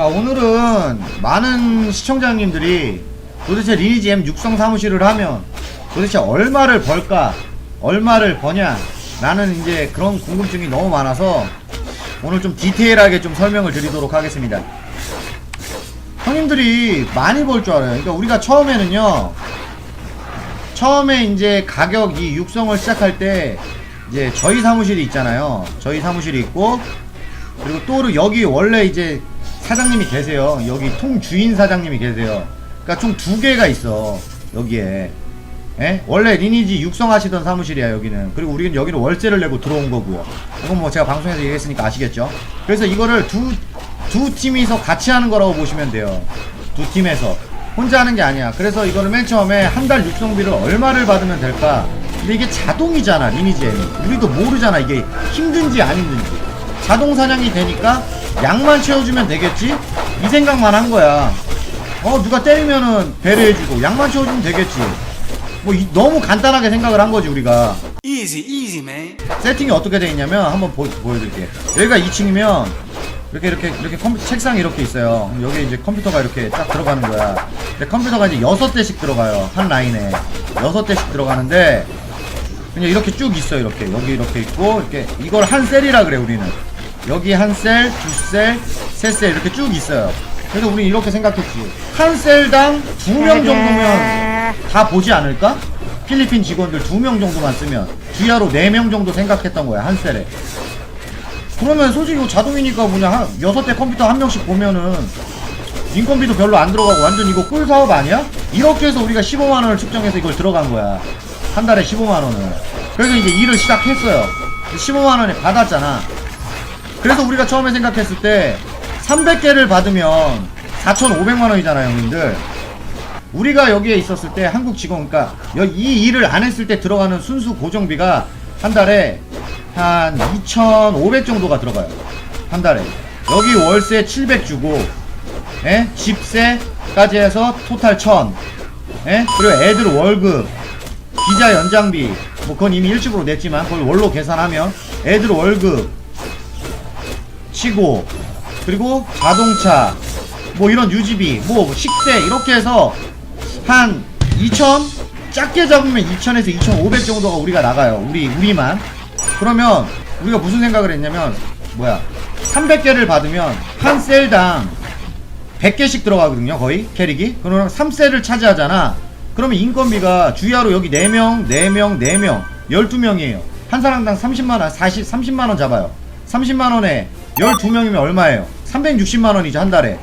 자 오늘은 많은 시청자님들이 도대체 리니지 M 육성 사무실을 하면 도대체 얼마를 벌까 얼마를 버냐 라는 이제 그런 궁금증이 너무 많아서 오늘 좀 디테일하게 좀 설명을 드리도록 하겠습니다. 형님들이 많이 벌 줄 알아요. 그러니까 우리가 처음에는요 처음에 이제 가격 이 육성을 시작할 때 이제 저희 사무실이 있잖아요. 저희 사무실이 있고 그리고 또 여기 원래 이제 사장님이 계세요. 여기 통 주인 사장님이 계세요. 그러니까 총 두 개가 있어. 여기에. 예? 원래 리니지 육성하시던 사무실이야 여기는. 그리고 우리는 여기는 월세를 내고 들어온 거고요. 이건 뭐 제가 방송에서 얘기했으니까 아시겠죠? 그래서 이거를 두, 두 팀이서 같이 하는 거라고 보시면 돼요. 두 팀에서. 혼자 하는 게 아니야. 그래서 이거를 맨 처음에 한 달 육성비를 얼마를 받으면 될까? 근데 이게 자동이잖아, 리니지에. 우리도 모르잖아, 이게 힘든지 안 힘든지. 자동 사냥이 되니까 양만 채워주면 되겠지? 이 생각만 한 거야. 어, 누가 때리면은 배려해주고, 양만 채워주면 되겠지. 뭐, 이- 너무 간단하게 생각을 한 거지, 우리가. Easy, easy, man. 세팅이 어떻게 돼 있냐면, 한번 보, 보여드릴게. 여기가 2층이면, 이렇게, 이렇게, 이렇게 컴퓨터, 책상이 이렇게 있어요. 그럼 여기 이제 컴퓨터가 이렇게 딱 들어가는 거야. 근데 컴퓨터가 이제 6대씩 들어가요. 한 라인에. 6대씩 들어가는데, 그냥 이렇게 쭉 있어요. 이렇게. 여기 이렇게 있고, 이렇게. 이걸 한 셀이라 그래, 우리는. 여기 한 셀, 두 셀, 세 셀, 이렇게 쭉 있어요. 그래서 우리 이렇게 생각했지. 한 셀당 두 명 정도면 다 보지 않을까? 필리핀 직원들 두 명 정도만 쓰면. 주야로 네 명 정도 생각했던 거야, 한 셀에. 그러면 솔직히 이거 자동이니까 뭐냐, 한, 여섯 대 컴퓨터 한 명씩 보면은 인건비도 별로 안 들어가고 완전 이거 꿀 사업 아니야? 이렇게 해서 우리가 15만 원을 측정해서 이걸 들어간 거야. 한 달에 15만 원을. 그래서 이제 일을 시작했어요. 15만 원에 받았잖아. 그래서 우리가 처음에 생각했을 때 300개를 받으면 4,500만원이잖아요, 형님들. 우리가 여기에 있었을 때 한국 직원, 그러니까 여- 이 일을 안 했을 때 들어가는 순수 고정비가 한 달에 한 2,500 정도가 들어가요. 한 달에. 여기 월세 700 주고, 예? 집세까지 해서 토탈 1000. 예? 그리고 애들 월급, 기자 연장비, 뭐 그건 이미 일찍으로 냈지만 그걸 월로 계산하면 애들 월급 치고 그리고 자동차 뭐 이런 유지비 뭐 식세 이렇게 해서 한 2천? 작게 잡으면 2천에서 2,500 정도가 우리가 나가요. 우리 우리만. 그러면 우리가 무슨 생각을 했냐면 뭐야 300개를 받으면 한 셀당 100개씩 들어가거든요 거의 캐릭이. 그러면 3셀을 차지하잖아. 그러면 인건비가 주야로 여기 4명 4명 4명 12명이에요. 한 사람당 30만원 40 30만원 잡아요. 30만원에 12명이면 얼마예요? 360만원이죠 한 달에.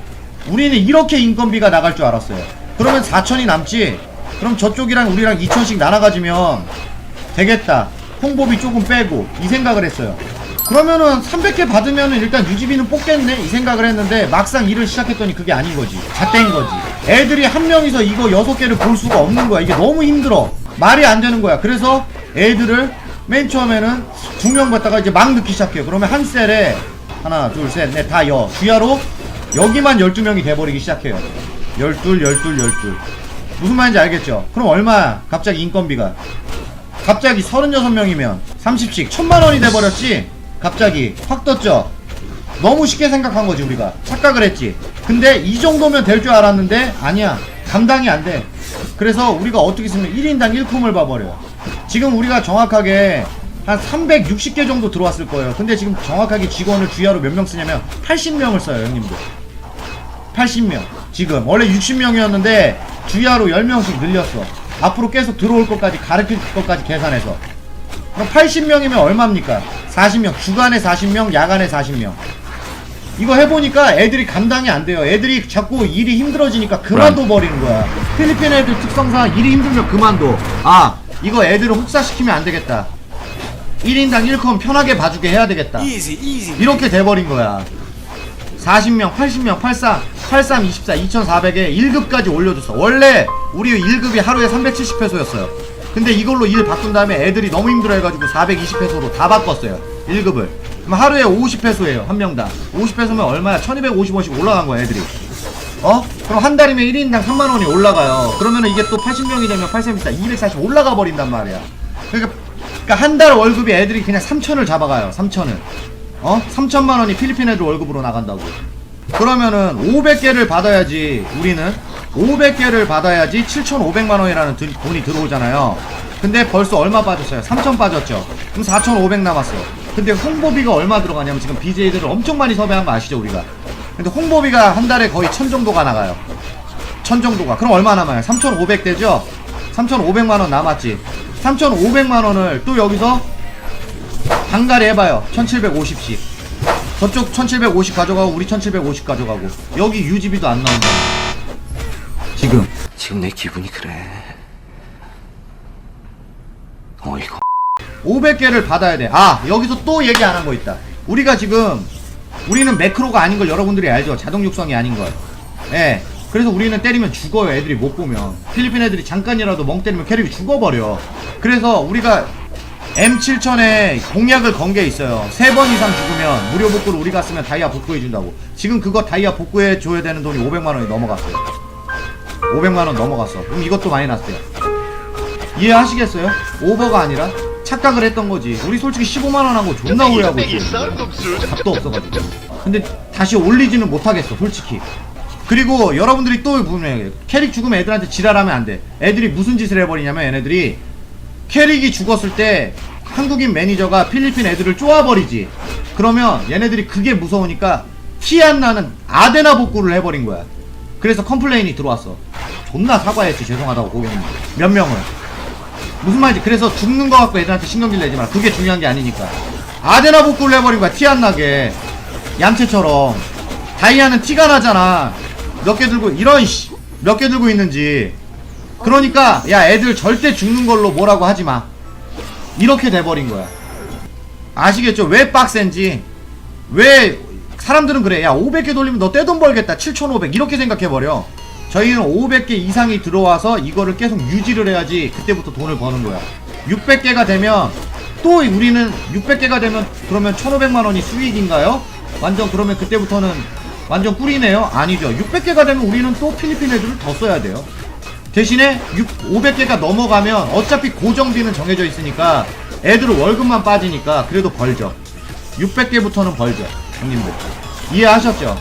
우리는 이렇게 인건비가 나갈 줄 알았어요. 그러면 4천이 남지? 그럼 저쪽이랑 우리랑 2천씩 나눠 가지면 되겠다. 홍보비 조금 빼고 이 생각을 했어요. 그러면은 300개 받으면은 일단 유지비는 뽑겠네? 이 생각을 했는데 막상 일을 시작했더니 그게 아닌 거지. 잣된 거지. 애들이 한 명이서 이거 6개를 볼 수가 없는 거야. 이게 너무 힘들어. 말이 안 되는 거야. 그래서 애들을 맨 처음에는 두 명 갖다가 이제 막 넣기 시작해요. 그러면 한 셀에 하나 둘셋넷 다 여. 주야로 여기만 12명이 돼버리기 시작해요. 12 12 12 무슨 말인지 알겠죠? 그럼 얼마야 갑자기 인건비가? 갑자기 36명이면 30씩 1000만원이 돼버렸지? 갑자기 확 떴죠? 너무 쉽게 생각한 거지 우리가. 착각을 했지. 근데 이 정도면 될 줄 알았는데 아니야. 감당이 안 돼. 그래서 우리가 어떻게 쓰면 1인당 1콤을 봐버려요. 지금 우리가 정확하게 한 360개 정도 들어왔을 거예요. 근데 지금 정확하게 직원을 주야로 몇 명 쓰냐면 80명을 써요 형님들. 80명. 지금. 원래 60명이었는데 주야로 10명씩 늘렸어. 앞으로 계속 들어올 것까지 가르칠 것까지 계산해서. 그럼 80명이면 얼마입니까? 40명. 주간에 40명 야간에 40명. 이거 해보니까 애들이 감당이 안 돼요. 애들이 자꾸 일이 힘들어지니까 그만둬 버리는 거야. 필리핀 애들 특성상 일이 힘들면 그만둬. 아 이거 애들을 혹사시키면 안 되겠다 1인당 1컴 편하게 봐주게 해야 되겠다. 이렇게 돼버린 거야. 40명, 80명, 83, 83, 24, 2400에 1급까지 올려줬어. 원래 우리 1급이 하루에 370페소였어요. 근데 이걸로 일 바꾼 다음에 애들이 너무 힘들어 해가지고 420페소로 다 바꿨어요. 1급을. 그럼 하루에 50페소예요. 한 명당. 50페소면 얼마야? 1250원씩 올라간 거야, 애들이. 어? 그럼 한 달이면 1인당 3만원이 올라가요. 그러면은 이게 또 80명이 되면 83, 240 올라가 버린단 말이야. 그러니까, 그러니까 한 달 월급이 애들이 그냥 3천을 잡아가요. 3천을. 어? 3천만 원이 필리핀 애들 월급으로 나간다고. 그러면은 500개를 받아야지 우리는 500개를 받아야지 7,500만 원이라는 드- 돈이 들어오잖아요. 근데 벌써 얼마 빠졌어요? 3,000 빠졌죠. 그럼 4,500 남았어. 근데 홍보비가 얼마 들어가냐면 지금 BJ들을 엄청 많이 섭외한 거 아시죠 우리가? 근데 홍보비가 한 달에 거의 1,000 정도가 나가요. 1,000 정도가. 그럼 얼마 남아요? 3,500 되죠? 3,500만 원 남았지. 3,500만 원을 또 여기서 한가리 해봐요. 1,750씩. 저쪽 1750 가져가고 우리 1750 가져가고 여기 유지비도 안 나온다 지금 지금 내 기분이 그래. 어이가 500개를 받아야 돼아 여기서 또 얘기 안 한 거 있다 우리가 지금 우리는 매크로가 아닌 걸 여러분들이 알죠 자동 육성이 아닌 걸 예. 그래서 우리는 때리면 죽어요 애들이 못 보면 필리핀 애들이 잠깐이라도 멍 때리면 캐릭이 죽어버려 그래서 우리가 M7000에 공약을 건 게 있어요 세 번 이상 죽으면 무료 복구를 우리가 쓰면 다이아 복구해준다고 지금 그거 다이아 복구해 줘야 되는 돈이 500만원이 넘어갔어요 500만원 넘어갔어 그럼 이것도 많이 났어요 이해하시겠어요? 오버가 아니라 착각을 했던 거지. 우리 솔직히 15만 원 하고 존나 후회하고 있어. 답도 없어가지고. 근데 다시 올리지는 못하겠어, 솔직히. 그리고 여러분들이 또 보면 캐릭 죽으면 애들한테 지랄하면 안 돼. 애들이 무슨 짓을 해버리냐면 얘네들이 캐릭이 죽었을 때 한국인 매니저가 필리핀 애들을 쪼아버리지. 그러면 얘네들이 그게 무서우니까 티 안 나는 아데나 복구를 해버린 거야. 그래서 컴플레인이 들어왔어. 존나 사과했지 죄송하다고 고객님. 몇 명을. 무슨 말인지 그래서 죽는 거 갖고 애들한테 신경질 내지 마라 그게 중요한 게 아니니까 아데나 복구를 해버린 거야 티 안 나게 얌체처럼 다이아는 티가 나잖아 몇 개 들고 이런 씨 몇 개 들고 있는지. 그러니까 야 애들 절대 죽는 걸로 뭐라고 하지 마. 이렇게 돼버린 거야. 아시겠죠? 왜 빡센지? 왜 사람들은 그래? 야 500개 돌리면 너 떼돈 벌겠다. 7500 이렇게 생각해버려. 저희는 500개 이상이 들어와서 이거를 계속 유지를 해야지 그때부터 돈을 버는 거야. 600개가 되면 또 우리는 600개가 되면 그러면 1500만원이 수익인가요? 완전 그러면 그때부터는 완전 꿀이네요? 아니죠 600개가 되면 우리는 또 필리핀 애들을 더 써야 돼요 대신에 6, 500개가 넘어가면 어차피 고정비는 정해져 있으니까 애들 월급만 빠지니까 그래도 벌죠 600개부터는 벌죠 형님들 이해하셨죠?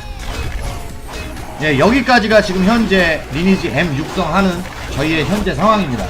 예, 여기까지가 지금 현재 리니지 M 육성하는 저희의 현재 상황입니다.